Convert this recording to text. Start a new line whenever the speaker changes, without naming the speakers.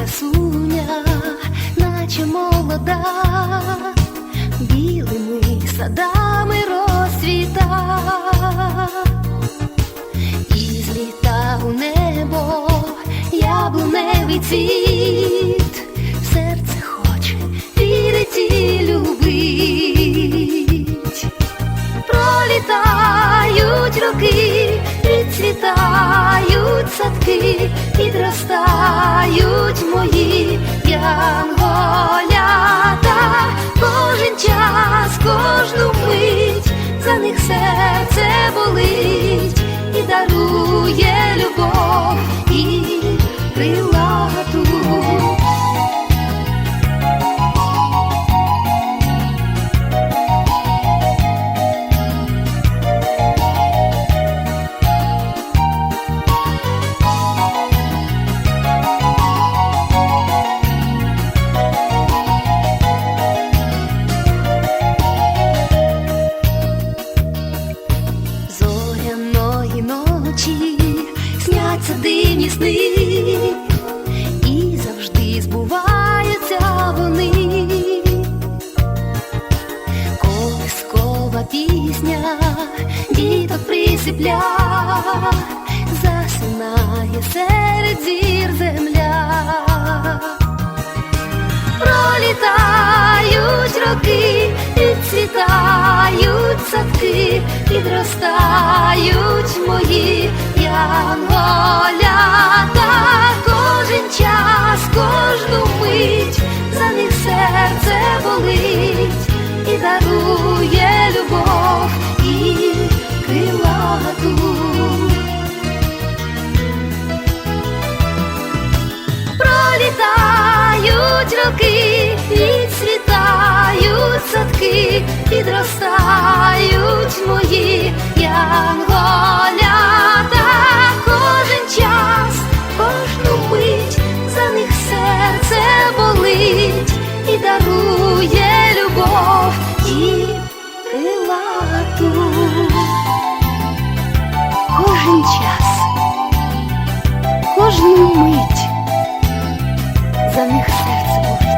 красуня, наче молода, білими садами розцвіта, і зліта у небо яблуневиці. дарує любов. І вночі сняться дивні сни, і завжди збуваються вони, колискова пісня діток присипля, засинає серед зір земля. кожен час, кожну мить за них серце.